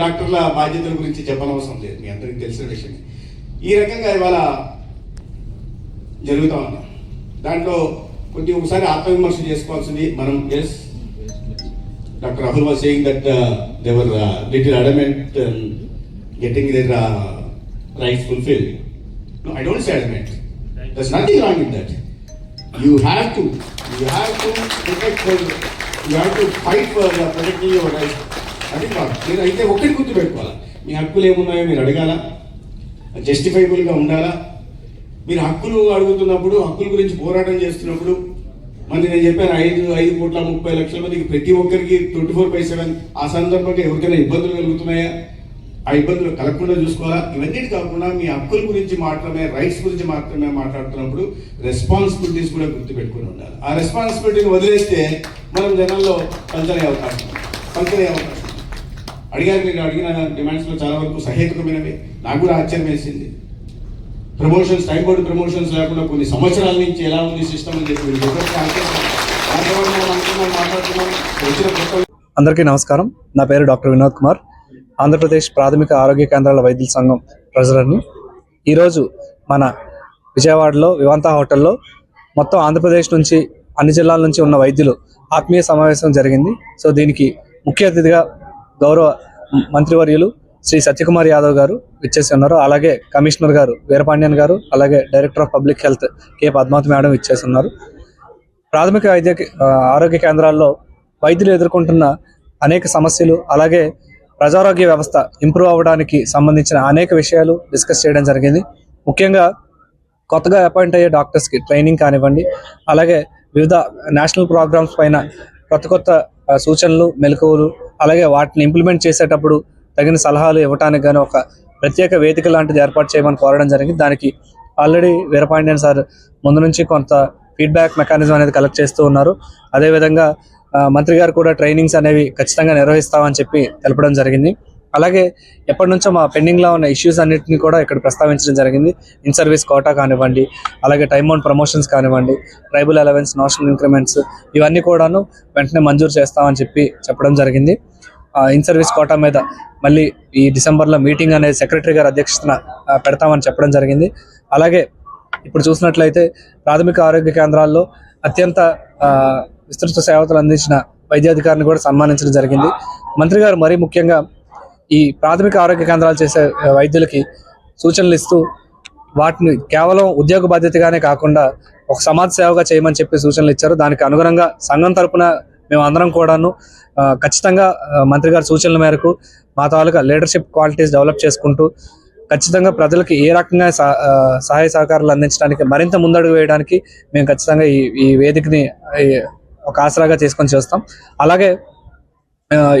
డాక్టర్ల బాధ్యతల గురించి చెప్పనవసరం లేదు. మీ అందరికీ తెలిసిన విషయం ఈ రకంగా ఇవాళ జరుగుతా ఉన్నాం దాంట్లో కొంచెం ఒకసారి ఆత్మవిమర్శ చేసుకోవాల్సింది మనం. Yes doctor Rahul was saying that they are little adamant getting their rights fulfil No, I don't say adamant. There's nothing wrong with that. You have to, you have to protect for, you have to fight for uh, protecting your rights. అది కాదు. మీరు అయితే ఒక్కటి గుర్తు పెట్టుకోవాలి మీ హక్కులు ఏమున్నాయో మీరు అడగాల? జస్టిఫైబుల్గా ఉండాలా? మీరు హక్కులు అడుగుతున్నప్పుడు హక్కుల గురించి పోరాటం చేస్తున్నప్పుడు మరి నేను చెప్పాను ఐదు ఐదు కోట్ల ముప్పై లక్షల మందికి ప్రతి ఒక్కరికి ట్వంటీ ఫోర్ బై సెవెన్ ఆ సందర్భంగా ఎవరికైనా ఇబ్బందులు కలుగుతున్నాయా? ఆ ఇబ్బందులు కలగకుండా చూసుకోవాలా? ఇవన్నీ కాకుండా మీ హక్కుల గురించి మాత్రమే రైట్స్ గురించి మాత్రమే మాట్లాడుతున్నప్పుడు రెస్పాన్సిబిలిటీస్ కూడా గుర్తుపెట్టుకుని ఉండాలి. ఆ రెస్పాన్సిబిలిటీని వదిలేస్తే మనం జనంలో పంచలే అవకాశం. ఉంది. పంచలే అవకాశం. అడిగారు మీరు అడిగిన డిమాండ్స్లో చాలా వరకు సహేతుకమైనవి. నాకు కూడా ఆశ్చర్యం వేసింది. ప్రమోషన్స్ టైం బోర్డు ప్రమోషన్స్ లేకుండా కొన్ని సంవత్సరాల నుంచి ఎలా ఉంది సిస్టమ్ అని చెప్పి అందరికీ నమస్కారం. నా పేరు డాక్టర్ వినోద్ కుమార్. ఆంధ్రప్రదేశ్ ప్రాథమిక ఆరోగ్య కేంద్రాల వైద్యుల సంఘం ట్రెజరర్ని ఈరోజు మన విజయవాడలో వివాంత హోటల్లో మొత్తం ఆంధ్రప్రదేశ్ నుంచి అన్ని జిల్లాల నుంచి ఉన్న వైద్యులు ఆత్మీయ సమావేశం జరిగింది. సో దీనికి ముఖ్య అతిథిగా గౌరవ మంత్రివర్యులు శ్రీ సత్యకుమార్ యాదవ్ గారు ఇచ్చేసి ఉన్నారు. అలాగే కమిషనర్ గారు వీరపాండ్యన్ గారు అలాగే director of public health K Padmavathi madam ఇచ్చేసి ఉన్నారు. ప్రాథమిక వైద్య ఆరోగ్య కేంద్రాల్లో వైద్యులు ఎదుర్కొంటున్న అనేక సమస్యలు అలాగే ప్రజారోగ్య వ్యవస్థ ఇంప్రూవ్ అవ్వడానికి సంబంధించిన అనేక విషయాలు డిస్కస్ చేయడం జరిగింది. ముఖ్యంగా కొత్తగా అపాయింట్ అయ్యే డాక్టర్స్కి ట్రైనింగ్ కానివ్వండి అలాగే వివిధ నేషనల్ ప్రోగ్రామ్స్ పైన కొత్త కొత్త సూచనలు మెలకువలు అలాగే వాటిని ఇంప్లిమెంట్ చేసేటప్పుడు తగిన సలహాలు ఇవ్వడానికి కానీ ఒక ప్రత్యేక వేదిక లాంటిది ఏర్పాటు చేయమని కోరడం జరిగింది. దానికి ఆల్రెడీ వీరపాండ్యన్ సార్ ముందు నుంచి కొంత ఫీడ్బ్యాక్ మెకానిజం అనేది కలెక్ట్ చేస్తూ ఉన్నారు. అదేవిధంగా మంత్రి గారు కూడా ట్రైనింగ్స్ అనేవి ఖచ్చితంగా నిర్వహిస్తామని చెప్పి తెలపడం జరిగింది. అలాగే ఎప్పటి నుంచో మా పెండింగ్లో ఉన్న ఇష్యూస్ అన్నిటిని కూడా ఇక్కడ ప్రస్తావించడం జరిగింది. ఇన్ సర్వీస్ కోటా కానివ్వండి అలాగే టైమ్ ఆన్ ప్రమోషన్స్ కానివ్వండి ట్రైబల్ అలవెన్స్ నేషనల్ ఇంక్రిమెంట్స్ ఇవన్నీ కూడాను వెంటనే మంజూరు చేస్తామని చెప్పి చెప్పడం జరిగింది. ఇన్ సర్వీస్ కోటా మీద మళ్ళీ ఈ డిసెంబర్లో మీటింగ్ అనేది సెక్రటరీ గారి అధ్యక్షతన పెడతామని చెప్పడం జరిగింది. అలాగే ఇప్పుడు చూసినట్లయితే ప్రాథమిక ఆరోగ్య కేంద్రాల్లో అత్యంత విస్తృత సేవతలు అందించిన వైద్యాధికారిని కూడా సన్మానించడం జరిగింది. మంత్రి గారు మరీ ముఖ్యంగా ఈ ప్రాథమిక ఆరోగ్య కేంద్రాలు చేసే వైద్యులకి సూచనలు ఇస్తూ వాటిని కేవలం ఉద్యోగ బాధ్యతగానే కాకుండా ఒక సమాజ సేవగా చేయమని చెప్పి సూచనలు ఇచ్చారు. దానికి అనుగుణంగా సంఘం తరపున మేము అందరం కూడాను ఖచ్చితంగా మంత్రి గారి సూచనల మేరకు మా తాలూకా లీడర్షిప్ క్వాలిటీస్ డెవలప్ చేసుకుంటూ ఖచ్చితంగా ప్రజలకు ఏ రకంగా సహ- సహాయ సహకారాలు అందించడానికి మరింత ముందడుగు వేయడానికి మేము ఖచ్చితంగా ఈ ఈ వేదికని ఒక ఆసరాగా చేసుకొని చేస్తాం. అలాగే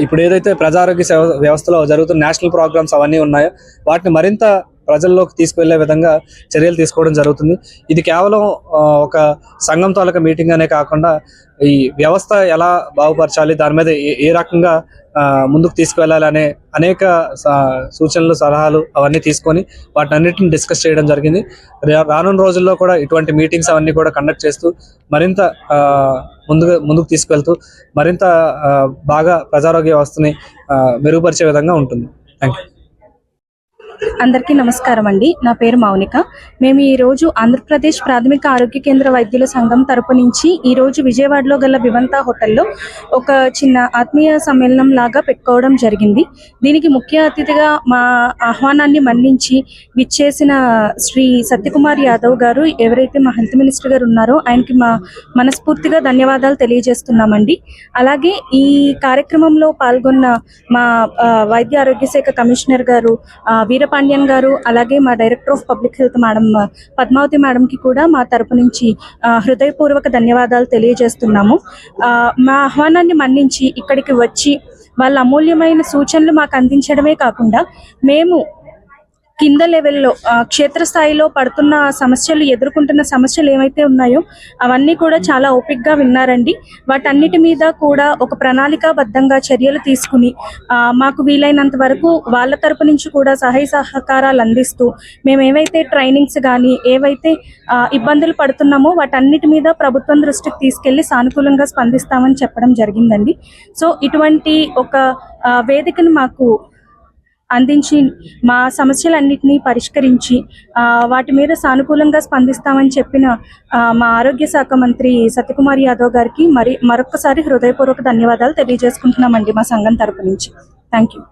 ఇప్పుడు ఏదైతే ప్రజారోగ్య వ్యవస్థలో జరుగుతున్న నేషనల్ ప్రోగ్రామ్స్ అవన్నీ ఉన్నాయో వాటిని మరింత ప్రజల్లోకి తీసుకువెళ్ళే విధంగా చర్యలు తీసుకోవడం జరుగుతుంది. ఇది కేవలం ఒక సంఘం తాలూకా మీటింగ్ అనే కాకుండా ఈ వ్యవస్థ ఎలా బాగుపరచాలి దాని మీద ఏ- ఏ రకంగా ముందుకు తీసుకువెళ్ళాలి అనే అనేక సూచనలు సలహాలు అవన్నీ తీసుకొని వాటిని డిస్కస్ చేయడం జరిగింది. రానున్న రోజుల్లో కూడా ఇటువంటి మీటింగ్స్ అవన్నీ కూడా కండక్ట్ చేస్తూ మరింత ముందుగా ముందుకు తీసుకెళ్తూ మరింత బాగా ప్రజారోగ్య వ్యవస్థని మెరుగుపరిచే విధంగా ఉంటుంది. థ్యాంక్ యూ అందరికీ నమస్కారం అండి. నా పేరు మౌనిక. మేము ఈరోజు ఆంధ్రప్రదేశ్ ప్రాథమిక ఆరోగ్య కేంద్ర వైద్యుల సంఘం తరపు నుంచి ఈరోజు విజయవాడలో గల వివంతా హోటల్లో ఒక చిన్న ఆత్మీయ సమ్మేళనం లాగా పెట్టుకోవడం జరిగింది. దీనికి ముఖ్య అతిథిగా మా ఆహ్వానాన్ని మన్నించి విచ్చేసిన శ్రీ సత్యకుమార్ యాదవ్ గారు ఎవరైతే మా హెల్త్ మినిస్టర్ గారు ఉన్నారో ఆయనకి మా మనస్ఫూర్తిగా ధన్యవాదాలు తెలియజేస్తున్నామండి. అలాగే ఈ కార్యక్రమంలో పాల్గొన్న మా వైద్య ఆరోగ్య శాఖ కమిషనర్ గారు ఆ, వీరపాండ్యన్ గారు అలాగే మా director of public health madam Padmavathi మేడంకి కూడా మా తరపు నుంచి ఆ, హృదయపూర్వక ధన్యవాదాలు తెలియజేస్తున్నాము. ఆ, మా ఆహ్వానాన్ని మన్నించి ఇక్కడికి వచ్చి వాళ్ళ అమూల్యమైన సూచనలు మాకు అందించడమే కాకుండా మేము కింద లెవెల్లో క్షేత్రస్థాయిలో పడుతున్న సమస్యలు ఎదుర్కొంటున్న సమస్యలు ఏవైతే ఉన్నాయో అవన్నీ కూడా చాలా ఓపిక్గా విన్నారండి. వాటన్నిటి మీద కూడా ఒక ప్రణాళికాబద్ధంగా చర్యలు తీసుకుని మాకు వీలైనంత వరకు వాళ్ళ తరపు నుంచి కూడా సహాయ సహకారాలు అందిస్తూ మేము ఏవైతే ట్రైనింగ్స్ కానీ ఏవైతే ఇబ్బందులు పడుతున్నామో వాటన్నిటి మీద ప్రభుత్వం దృష్టికి తీసుకెళ్ళి సానుకూలంగా స్పందిస్తామని చెప్పడం జరిగిందండి. సో ఇటువంటి ఒక వేదికను మాకు అందించి మా సమస్యలన్నింటినీ పరిష్కరించి వాటి మీద సానుకూలంగా స్పందిస్తామని చెప్పిన మా ఆరోగ్య శాఖ మంత్రి సత్యకుమార్ యాదవ్ గారికి మరి మరొకసారి హృదయపూర్వక ధన్యవాదాలు తెలియజేసుకుంటున్నామండి మా సంఘం తరపు నుంచి. Thank you